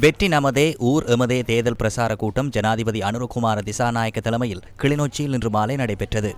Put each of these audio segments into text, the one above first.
வெற்றி நமதே ஊர் எமதே தேர்தல் பிரசார கூட்டம் ஜனாதிபதி அனுரகுமார திசாநாயக்க தலைமையில் கிளிநொச்சியில் இன்று மாலை நடைபெற்றது.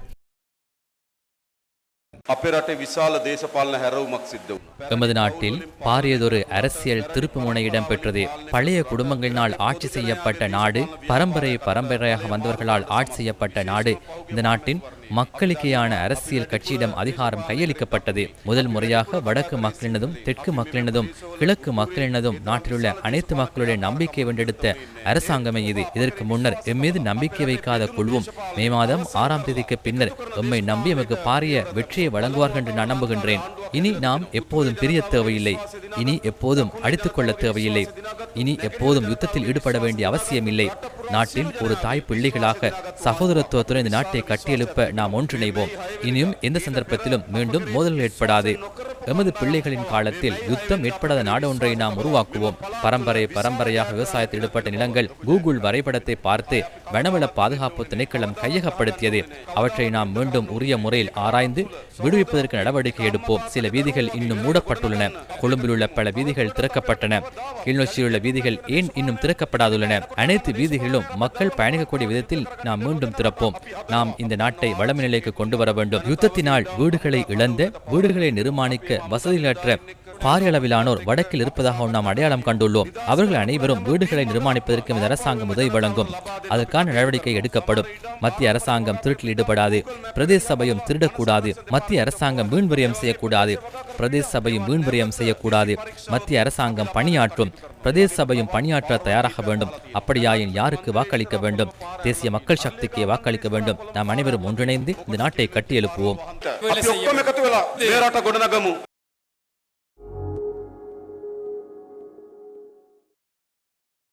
எமது நாட்டில் பாரியதொரு அரசியல் திருப்பு முனை இடம்பெற்றது. பழைய குடும்பங்களினால் ஆட்சி செய்யப்பட்ட நாடு பரம்பரை பரம்பரையாக வந்தவர்களால் ஆட்சி செய்யப்பட்ட நாடு. இந்த நாட்டின் மக்களுக்கேயான அரசியல் கட்சியிடம் அதிகாரம் கையளிக்கப்பட்டது. முதல் முறையாக வடக்கு மக்களினதும் தெற்கு மக்களினதும் கிழக்கு மக்களினதும் நாட்டிலுள்ள அனைத்து மக்களுடைய நம்பிக்கை வென்றெடுத்த அரசாங்கமே இது. இதற்கு முன்னர் எம்மீது நம்பிக்கை வைக்காத குழுவும் மே மாதம் ஆறாம் தேதிக்கு பின்னர் எம்மை நம்பி எமக்கு பாரிய வெற்றியை வழங்குவார்கள் என்று நான் நம்புகின்றேன். இனி நாம் எப்போதும் பிரிய தேவையில்லை. இனி எப்போதும் அடித்துக் கொள்ள தேவையில்லை. இனி எப்போதும் யுத்தத்தில் ஈடுபட வேண்டிய அவசியமில்லை. நாட்டில் ஒரு தாய் பிள்ளைகளாக சகோதரத்துவத்துடன் இந்த நாட்டை கட்டியெழுப்ப நாம் ஒன்றிணைவோம். இனியும் எந்த சந்தர்ப்பத்திலும் மீண்டும் மோதல்கள் ஏற்படாது. எமது பிள்ளைகளின் காலத்தில் யுத்தம் ஏற்படாத நாடு ஒன்றை நாம் உருவாக்குவோம். பரம்பரை பரம்பரையாக விவசாயத்தில் ஈடுபட்ட நிலங்கள் கூகுள் வரைபடத்தை பார்த்து வனவள பாதுகாப்பு திணைக்களம் கையகப்படுத்தியது. அவற்றை நாம் மீண்டும் உரிய முறையில் ஆராய்ந்து விடுவிப்பதற்கு நடவடிக்கை எடுப்போம். சில வீதிகள் இன்னும் மூடப்பட்டுள்ளன. கொழும்பில் உள்ள பல வீதிகள் திறக்கப்பட்டன. கிளிநொச்சியில் உள்ள வீதிகள் ஏன் இன்னும் திறக்கப்படாதுள்ளன? அனைத்து வீதிகளிலும் மக்கள் பயணிக்கக்கூடிய விதத்தில் நாம் மீண்டும் திறப்போம். நாம் இந்த நாட்டை வளமை நிலைக்கு கொண்டு வர வேண்டும். யுத்தத்தினால் வீடுகளை இழந்த வீடுகளை நிர்மாணிக்க வசதிகளற்ற பாரிய அளவிலானோர் வடக்கில் இருப்பதாக நாம் அடையாளம் கண்டுள்ளோம். அவர்கள் அனைவரும் வீடுகளை நிர்மாணிப்பதற்கு இந்த அரசாங்கம் உதவி வழங்கும். அதற்கான நடவடிக்கை எடுக்கப்படும். மத்திய அரசாங்கம் திருட்டில் ஈடுபடாது. பிரதேச சபையும் திருடக்கூடாது. மத்திய அரசாங்கம் வீண்விரயம் செய்யக்கூடாது. பிரதேச சபையும் வீண்விரயம் செய்யக்கூடாது. மத்திய அரசாங்கம் பணியாற்றும். பிரதேச சபையும் பணியாற்ற தயாராக வேண்டும். அப்படியாயின் யாருக்கு வாக்களிக்க வேண்டும்? தேசிய மக்கள் சக்திக்கு வாக்களிக்க வேண்டும். நாம் அனைவரும் ஒன்றிணைந்து இந்த நாட்டை கட்டியெழுப்புவோம்.